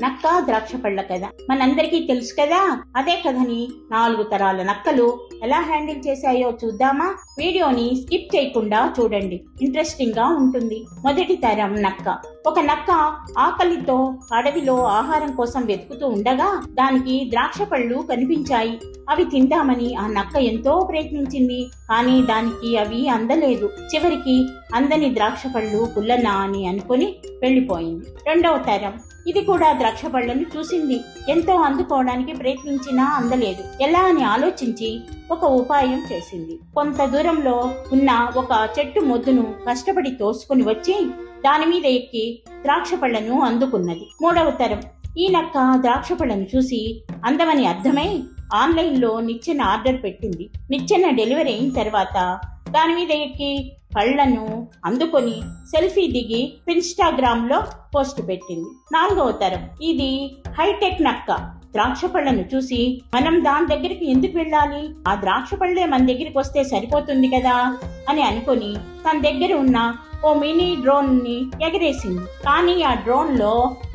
నక్క ద్రాక్ష పళ్ళ కథ మనందరికీ తెలుసు కదా? అదే కథని నాలుగు తరాల నక్కలు ఎలా హ్యాండిల్ చేశాయో చూద్దామా? వీడియోని స్కిప్ చేయకుండా చూడండి. ఇంట్రెస్టింగ్గా ఉంటుంది. మొదటి తరం నక్క. ఒక నక్క ఆకలితో అడవిలో ఆహారం కోసం వెతుకుతూ ఉండగా దానికి ద్రాక్ష పళ్ళు కనిపించాయి. అవి తిందామని ఆ నక్క ఎంతో ప్రయత్నించింది కానీ దానికి అవి అందలేదు. చివరికి అందని ద్రాక్ష పళ్ళు పుల్లనా అని అనుకుని వెళ్ళిపోయింది రెండవ తరం. ఇది కూడా ద్రాక్ష పళ్ళను చూసింది. ఎంతో అందుకోవడానికి ప్రయత్నించినా అందలేదు. ఎలా అని ఆలోచించి ఒక ఉపాయం చేసింది. కొంత దూరంలో ఉన్న ఒక చెట్టు మొద్దును కష్టపడి తోసుకుని వచ్చి దాని మీద ఎక్కి ద్రాక్ష పళ్ళను అందుకున్నది. మూడవ తరం. ఈ నక్క ద్రాక్ష పళ్ళను చూసి అందమని అర్థమై ఆన్లైన్లో నిచ్చెన ఆర్డర్ పెట్టింది. నిచ్చెన డెలివరీ అయిన తర్వాత దాని మీద ఎక్కి పళ్ళను అందుకొని సెల్ఫీ దిగి ఇన్స్టాగ్రామ్లో పోస్ట్ పెట్టింది. నాలుగవ తరం. ఇది హైటెక్ నక్క. ద్రాక్ష పళ్ళను చూసి మనం దాని దగ్గరికి ఎందుకు వెళ్ళాలి? ఆ ద్రాక్ష పళ్ళే మన దగ్గరికి వస్తే సరిపోతుంది కదా? అని అనుకొని తన దగ్గర ఉన్న ఓ మినీ డ్రోన్ని ఎగరేసింది. కానీ ఆ డ్రోన్లో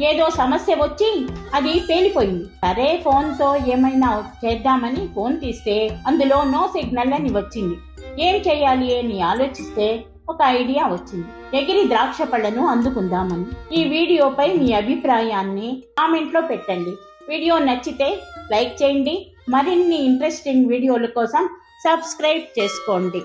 ఏదో సమస్య వచ్చి అది పేలిపోయింది. సరే ఫోన్తో ఏమైనా చేద్దామని ఫోన్ తీస్తే అందులో నో సిగ్నల్ అని వచ్చింది. ఏం చేయాలి అని ఆలోచిస్తే ఒక ఐడియా వచ్చింది. ఎగిరి ద్రాక్ష పళ్ళను అందుకుందామని. ఈ వీడియోపై మీ అభిప్రాయాన్ని కామెంట్లో పెట్టండి. వీడియో నచ్చితే లైక్ చేయండి. మరిన్ని ఇంట్రెస్టింగ్ వీడియోల కోసం సబ్స్క్రైబ్ చేసుకోండి.